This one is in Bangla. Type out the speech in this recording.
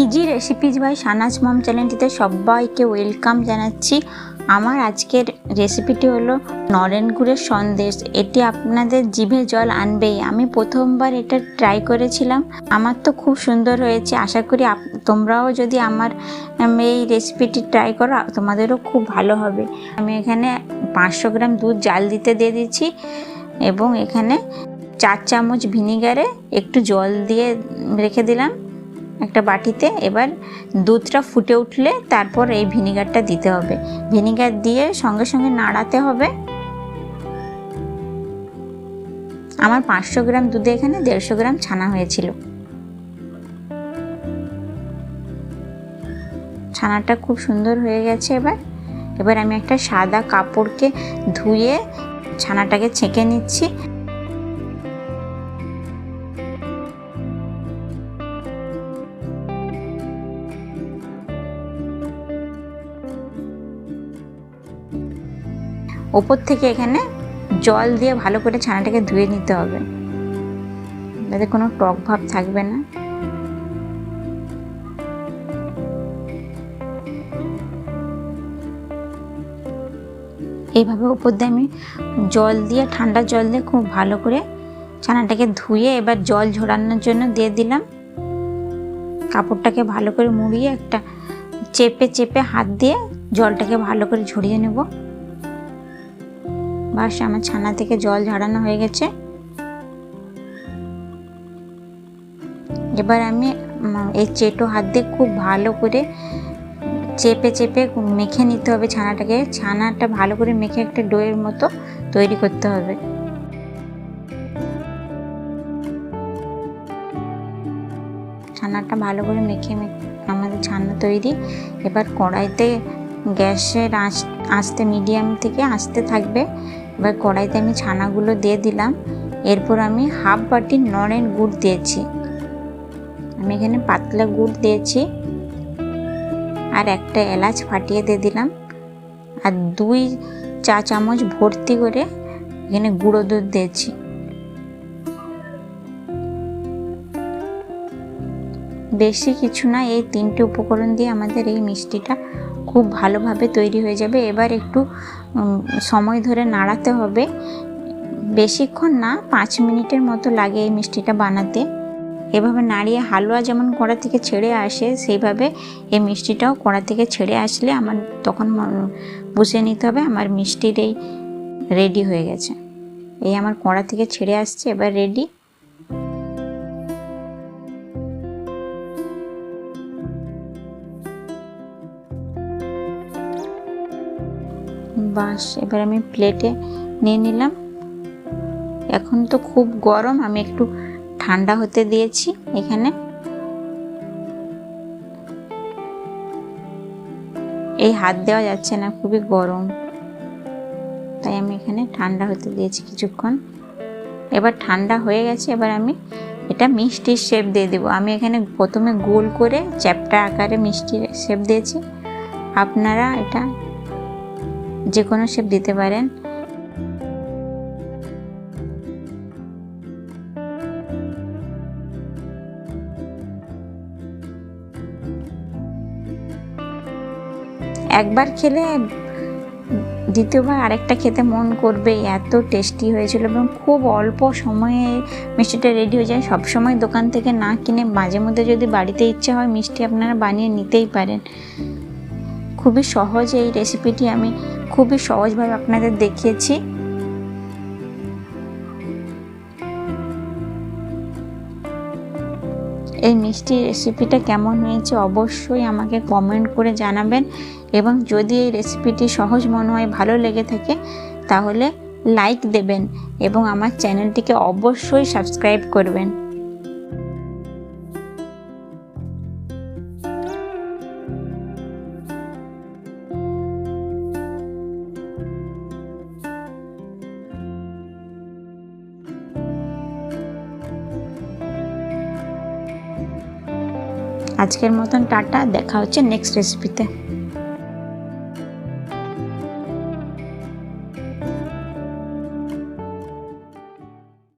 Easy recipes by Sanaz mom চ্যানেলটিতে সবাইকে ওয়েলকাম জানাচ্ছি। আমার আজকের রেসিপিটি হলো নরেন গুড়ের সন্দেশ। এটি আপনাদের জিভে জল আনবেই। আমি প্রথমবার এটা ট্রাই করেছিলাম। আমার তো খুব সুন্দর হয়েছে। আশা করি তোমরাও যদি আমার এই রেসিপিটি ট্রাই করো, তোমাদেরও খুব ভালো হবে। আমি এখানে পাঁচশো গ্রাম দুধ জাল দিতে দিয়ে দিচ্ছি এবং এখানে চার চামচ ভিনিগারে একটু জল দিয়ে রেখে দিলাম। একটা বাটিতে এবার দুধটা ফুটে উঠলে তারপর এই ভিনিগারটা দিতে হবে। ভিনিগার দিয়ে সঙ্গে সঙ্গে নাড়াতে হবে। আমার পাঁচশো গ্রাম দুধে এখানে দেড়শো গ্রাম ছানা হয়েছিল। ছানাটা খুব সুন্দর হয়ে গেছে এবার। এবার আমি একটা সাদা কাপড়কে ধুয়ে ছানাটাকে ছেঁকে নিচ্ছি। ওপর থেকে এখানে জল দিয়ে ভালো করে ছানাটাকে ধুয়ে নিতে হবে। যাতে কোনো টক ভাব থাকবে না। এইভাবে ওপর দিয়ে আমি জল দিয়ে, ঠান্ডা জল দিয়ে খুব ভালো করে ছানাটাকে ধুয়ে এবার জল ঝরানোর জন্য দিয়ে দিলাম। কাপড়টাকে ভালো করে মুড়িয়ে একটা চেপে চেপে হাত দিয়ে জলটাকে ভালো করে ঝরিয়ে নেব। বাস, আমার ছানা থেকে জল ঝাড়ানো হয়ে গেছে। এবার আমি এই চেটো হাত দিয়ে খুব ভালো করে চেপে চেপে মেখে নিতে হবে ছানাটাকে। ছানাটা ভালো করে মেখে একটা ডোয়ের মতো তৈরি করতে হবে। ছানাটা ভালো করে মেখে আমাদের ছানা তৈরি। এবার কড়াইতে গ্যাসের আঁচ আঁচতে মিডিয়াম থেকে আঁচতে থাকবে। এবার কড়াইতে আমি ছানাগুলো দিয়ে দিলাম। এরপর আমি হাফ বাটি নরেন গুড় দিয়েছি। আমি এখানে পাতলা গুড় দিয়েছি। আর একটা এলাচ ফাটিয়ে দিয়ে দিলাম। আর দুই চা চামচ ভর্তি করে এখানে গুঁড়ো দুধ দিয়েছি। বেশি কিছু না, এই তিনটে উপকরণ দিয়ে আমাদের এই মিষ্টিটা খুব ভালোভাবে তৈরি হয়ে যাবে। এবার একটু সময় ধরে নাড়াতে হবে। বেশিক্ষণ না, পাঁচ মিনিটের মতো লাগে এই মিষ্টিটা বানাতে। এভাবে নাড়িয়ে হালুয়া যেমন কড়া থেকে ছেড়ে আসে, সেইভাবে এই মিষ্টিটাও কড়া থেকে ছেড়ে আসলে আমার তখন বুঝে নিতে হবে আমার মিষ্টির এই রেডি হয়ে গেছে। এই আমার কড়া থেকে ছেড়ে আসছে, এবার রেডি বাস, এবার আমি প্লেটে নিয়ে নিলাম। এখন তো খুব গরম, আমি একটু ঠান্ডা হতে দিয়েছি এখানে। এই হাত দেওয়া যাচ্ছে না, খুবই গরম। তাই আমি এখানে ঠান্ডা হতে দিয়েছি কিছুক্ষণ। এবার ঠান্ডা হয়ে গেছে, এবার আমি এটা মিষ্টির শেপ দিয়ে দেবো। আমি এখানে প্রথমে গোল করে চ্যাপটা আকারে মিষ্টির শেপ দিয়েছি। আপনারা এটা যে কোনো শেপ দিতে পারেন। একবার খেলে দ্বিতীয়বার আরেকটা খেতে মন করবে, এত টেস্টি হয়েছিল এবং খুব অল্প সময়ে মিষ্টিটা রেডি হয়ে যায়। সব সময় দোকান থেকে না কিনে মাঝে মধ্যে যদি বাড়িতে ইচ্ছে হয় মিষ্টি আপনারা বানিয়ে নিতেই পারেন। খুবই সহজ এই রেসিপিটি আমি খুবই সহজভাবে আপনাদের দেখিয়েছি। এই মিষ্টি রেসিপিটা কেমন হয়েছে অবশ্যই আমাকে কমেন্ট করে জানাবেন এবং যদি এই রেসিপিটি সহজ মনে হয়, ভালো লেগে থাকে, তাহলে লাইক দেবেন এবং আমার চ্যানেলটিকে অবশ্যই সাবস্ক্রাইব করবেন। আজকের মতন টাটা দেখা হচ্ছে নেক্সট রেসিপিতে